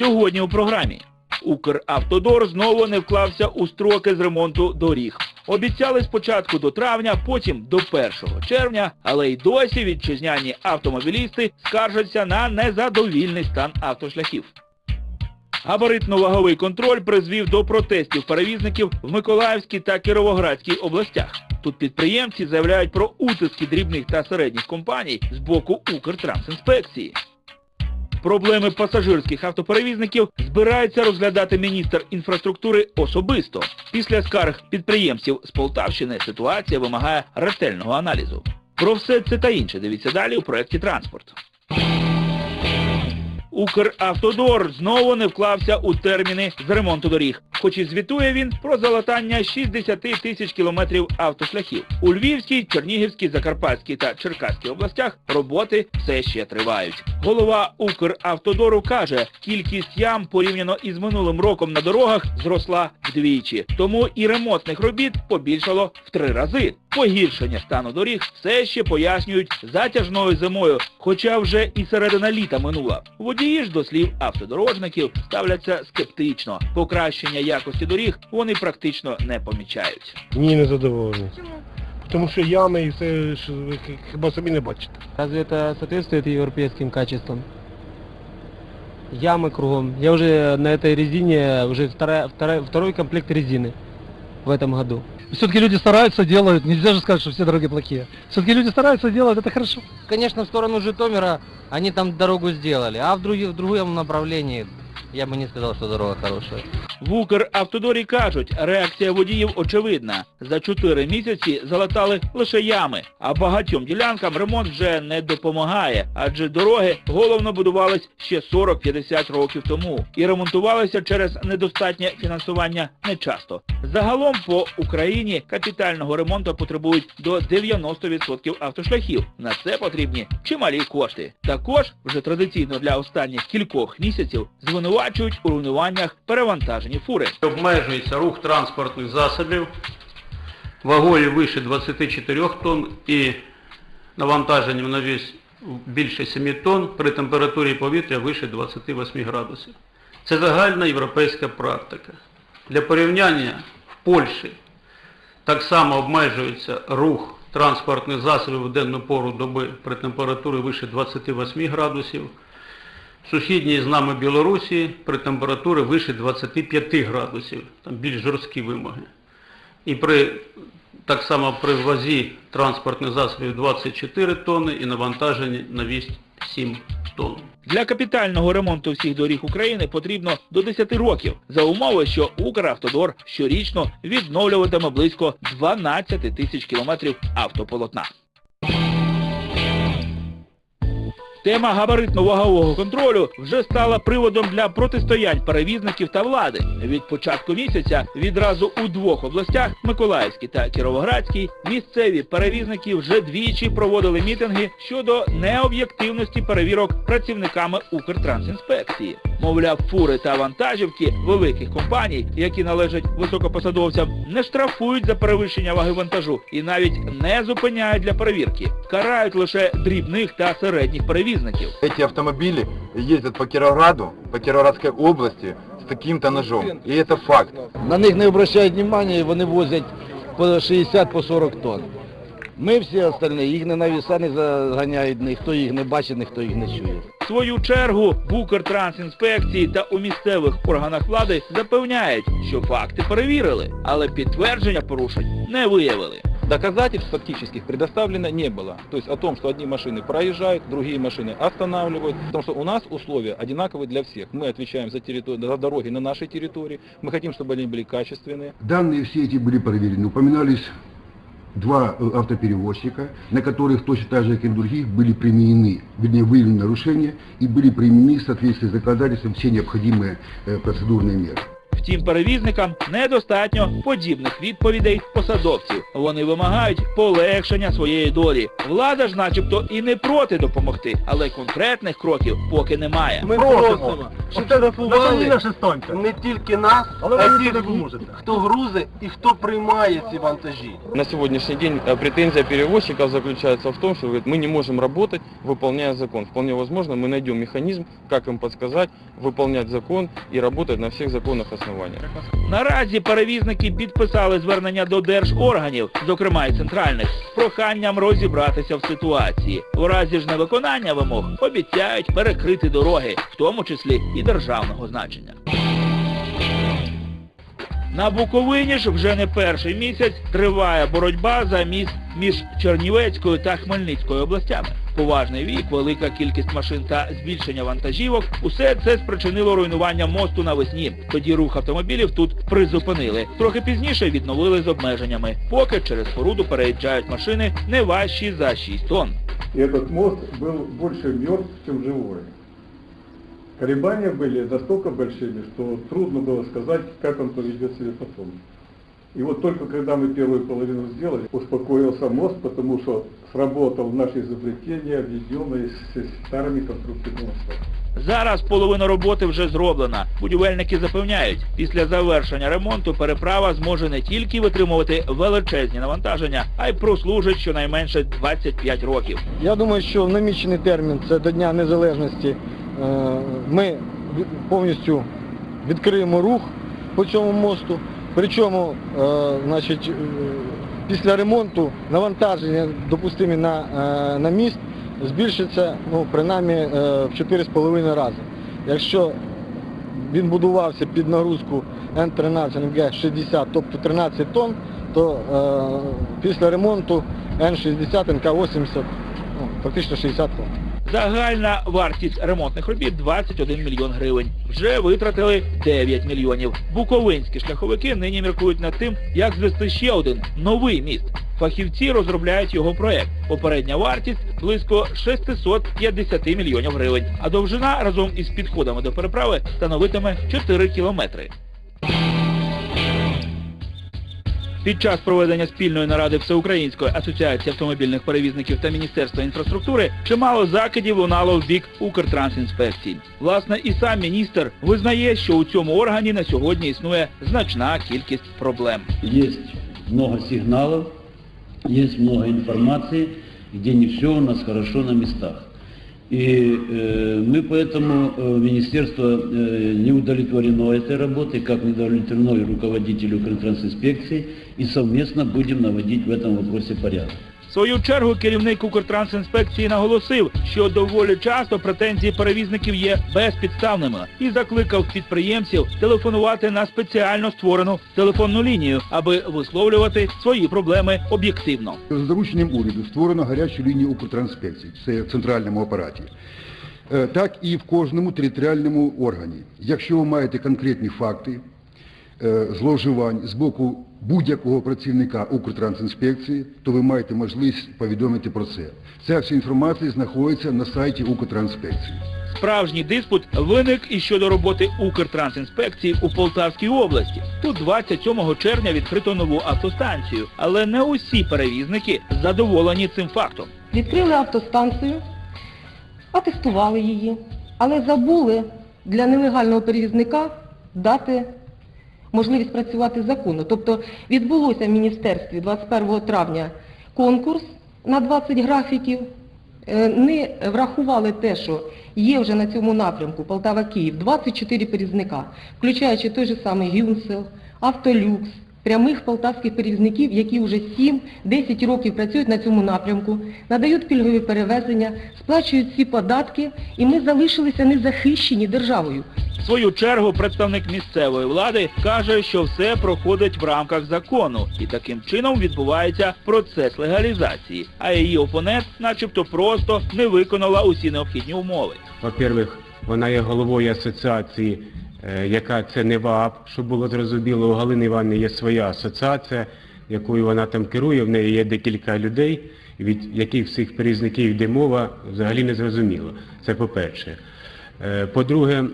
Сьогодні у програмі. Укравтодор знову не вклався у строки з ремонту доріг. Обіцяли спочатку до травня, потім до 1 червня, але й досі вітчизняні автомобілісти скаржаться на незадовільний стан автошляхів. Габаритно-ваговий контроль призвів до протестів перевізників в Миколаївській та Кіровоградській областях. Тут підприємці заявляють про утиски дрібних та середніх компаній з боку Укртрансінспекції. Проблеми пасажирських автоперевізників збирається розглядати міністр інфраструктури особисто. Після скарг підприємців з Полтавщини ситуація вимагає ретельного аналізу. Про все це та інше дивіться далі у проєкті «Транспорт». Укравтодор знову не вклався у терміни з ремонту доріг, хоч і звітує він про залатання 60 тисяч кілометрів автошляхів. У Львівській, Чернігівській, Закарпатській та Черкаській областях роботи все ще тривають. Голова Укравтодору каже, кількість ям порівняно із минулим роком на дорогах зросла вдвічі. Тому і ремонтних робіт побільшало в три рази. Погіршення стану доріг все ще пояснюють затяжною зимою, хоча вже і середина літа минула. Водії ж, до слів автодорожників, ставляться скептично. Покращення якості доріг вони практично не помічають. Ні, не задоволений. Тому що ями і все ж ви х- хіба самі не бачите. Разве это соответствует европейским качествам? Ямы кругом. Я уже на этой резине, уже вторая, вторая, второй комплект резины в этом году. Все-таки люди стараются, делают. Нельзя же сказать, что все дороги плохие. Все-таки люди стараются, делают, это хорошо. Конечно, в сторону Житомира они там дорогу сделали, а в, други- в другом направлении я бы не сказал, что дорога хорошая. В Укравтодорі кажуть, реакція водіїв очевидна. За чотири місяці залатали лише ями, а багатьом ділянкам ремонт вже не допомагає, адже дороги головно будувались ще 40-50 років тому і ремонтувалися через недостатнє фінансування нечасто. Загалом по Україні капітального ремонту потребують до 90% автошляхів. На це потрібні чималі кошти. Також вже традиційно для останніх кількох місяців звинувачують у руйнуваннях перевантажені фури. Обмежується рух транспортних засобів вагою вище 24 тонн і навантаженням на вісь більше 7 тонн при температурі повітря вище 28 градусів. Це загальна європейська практика. Для порівняння в Польщі так само обмежується рух транспортних засобів в денну пору доби при температурі вище 28 градусів. Сусідній з нами Білорусі при температурі вище 25 градусів, там більш жорсткі вимоги. І при, так само при вазі транспортних засобів 24 тонни і навантаженні на вісь 7 тонн. Для капітального ремонту всіх доріг України потрібно до 10 років, за умови, що Укравтодор щорічно відновлюватиме близько 12 тисяч кілометрів автополотна. Тема габаритно-вагового контролю вже стала приводом для протистоянь перевізників та влади. Від початку місяця відразу у двох областях Миколаївській та Кіровоградській місцеві перевізники вже двічі проводили мітинги щодо необ'єктивності перевірок працівниками Укртрансінспекції. Мовляв, фури та вантажівки великих компаній, які належать високопосадовцям, не штрафують за перевищення ваги вантажу і навіть не зупиняють для перевірки. Карають лише дрібних та середніх перевізників. Эти автомобили ездят по Кировграду, по Кировоградской области с таким-то ножом. И это факт. На них не обращають уваги, і вони возять по 60 по 40 тонн. Ми всі остальні, їх не на віса не заганяють, ніхто їх не бачить, ніхто їх не чує. В свою чергу в Укртрансінспекції та у місцевих органах влади запевняють, що факти перевірили, але підтвердження порушень не виявили. Доказательств фактических предоставлено не было. То есть о том, что одни машины проезжают, другие машины останавливают. Потому что у нас условия одинаковые для всех. Мы отвечаем за, территори- за дороги на нашей территории. Мы хотим, чтобы они были качественные. Данные все эти были проверены. Упоминались два э, автоперевозчика, на которых точно так же, как и на других, были применены, вернее, выявлены нарушения и были применены в соответствии с законодательством все необходимые э, процедурные меры. Втім, перевізникам недостатньо подібних відповідей посадовців. Вони вимагають полегшення своєї долі. Влада ж, начебто, і не проти допомогти, але конкретних кроків поки немає. Ми просимо, щоб штрафували не тільки нас, а й тих, хто грузить і хто приймає ці вантажі. На сегодняшний день э, претензия перевозчиков заключается в том, что говорит, мы не можем работать, выполняя закон. Вполне возможно, мы найдем механизм, как им подсказать, выполнять закон и работать на всех законных основаниях. Наразі перевізники підписали звернення до держорганів, зокрема і центральних, з проханням розібратися в ситуації. У разі ж невиконання вимог обіцяють перекрити дороги, в тому числі і державного значення. На Буковині ж вже не перший місяць триває боротьба за міст між Чернівецькою та Хмельницькою областями. Поважний вік, велика кількість машин та збільшення вантажівок – усе це спричинило руйнування мосту навесні. Тоді рух автомобілів тут призупинили. Трохи пізніше відновили з обмеженнями, поки через споруду переїжджають машини не важчі за 6 тонн. И этот мост был больше мертв, чем живой. Колебания были настолько большими, что трудно было сказать, как он поведет себя потом. И вот только когда мы первую половину сделали, успокоился мост, потому что сработал наше изобретение, введенное с старыми конструкциями моста. Зараз половина роботи вже зроблена. Будівельники запевняють, після завершення ремонту переправа зможе не тільки витримувати величезні навантаження, а й прослужить щонайменше 25 років. Я думаю, що в намічений термін, це до Дня Незалежності, е, ми повністю відкриємо рух по цьому мосту. Причому, е, значить, е, після ремонту навантаження допустимі на, е, на міст збільшиться ну, принаймні в 4,5 рази. Якщо він будувався під нагрузку Н-13 МГ-60, тобто 13 тонн, то е, після ремонту Н-60 НК-80 ну, фактично 60 тонн. Загальна вартість ремонтних робіт 21 мільйон гривень. Вже витратили 9 мільйонів. Буковинські шляховики нині міркують над тим, як звести ще один новий міст. Фахівці розробляють його проект. Попередня вартість близько 650 мільйонів гривень, а довжина разом із підходами до переправи становитиме 4 кілометри. Під час проведення спільної наради Всеукраїнської асоціації автомобільних перевізників та Міністерства інфраструктури чимало закидів лунало в бік Укртрансінспекції. Власне, і сам міністр визнає, що у цьому органі на сьогодні існує значна кількість проблем. Есть много сигналов, есть много информации, где не все у нас хорошо на местах. И э, мы поэтому, э, министерство э, не удовлетворено этой работой, как не удовлетворено и руководителю Укртрансинспекции, и совместно будем наводить в этом вопросе порядок. В свою чергу керівник Укртрансінспекції наголосив, що доволі часто претензії перевізників є безпідставними і закликав підприємців телефонувати на спеціально створену телефонну лінію, аби висловлювати свої проблеми об'єктивно. За дорученням уряду створено гарячу лінію Укртрансспекції, це в центральному апараті. Е, Так і в кожному територіальному органі. Якщо ви маєте конкретні факти зловживань з боку будь-якого працівника Укртрансінспекції, то ви маєте можливість повідомити про це. Ця вся інформація знаходиться на сайті Укртрансспекції. Справжній диспут виник і щодо роботи Укртрансінспекції у Полтавській області. Тут 27 червня відкрито нову автостанцію, але не усі перевізники задоволені цим фактом. Відкрили автостанцію, атестували її, але забули для нелегального перевізника дати можливість працювати законно. Тобто відбулося в міністерстві 21 травня конкурс на 20 графіків, Е, не врахували те, що є вже на цьому напрямку Полтава-Київ 24 перізника, включаючи той же самий Гюнсел, Автолюкс, прямих полтавських перевізників, які вже 7-10 років працюють на цьому напрямку, надають пільгові перевезення, сплачують всі податки, і ми залишилися незахищені державою. В свою чергу представник місцевої влади каже, що все проходить в рамках закону, і таким чином відбувається процес легалізації, а її опонент начебто просто не виконала усі необхідні умови. По-перше, вона є головою асоціації, яка це не ВААП, щоб було зрозуміло, у Галини Івановни є своя асоціація, якою вона там керує, в неї є декілька людей, від яких всіх перевізників йде мова, взагалі не зрозуміло. Це по-перше. Е, По-друге,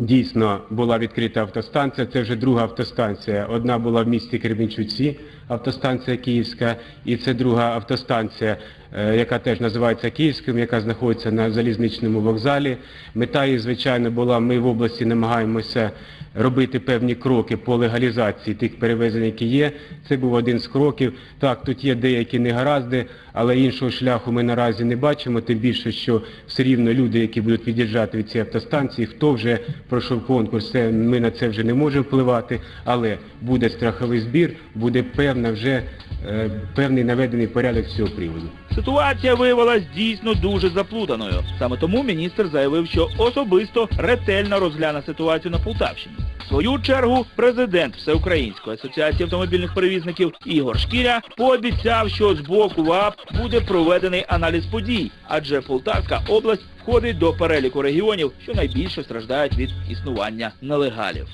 Дійсно була відкрита автостанція, це вже друга автостанція. Одна була в місті Кременчуці, автостанція Київська, і це друга автостанція, е, яка теж називається Київським, яка знаходиться на залізничному вокзалі. Мета її, звичайно, була, ми в області намагаємося робити певні кроки по легалізації тих перевезень, які є. Це був один з кроків. Так, тут є деякі негаразди, але іншого шляху ми наразі не бачимо, тим більше, що все рівно люди, які будуть від'їжджати від цієї автостанції, хто вже пройшов конкурс, ми на це вже не можемо впливати, але буде страховий збір, буде певна вже е, певний наведений порядок з цього приводу. Ситуація виявилась дійсно дуже заплутаною. Саме тому міністр заявив, що особисто ретельно розгляне ситуацію на Полтавщині. В свою чергу президент Всеукраїнської асоціації автомобільних перевізників Ігор Шкіря пообіцяв, що з боку ВАП буде проведений аналіз подій, адже Полтавська область входить до переліку регіонів, що найбільше страждають від існування нелегалів.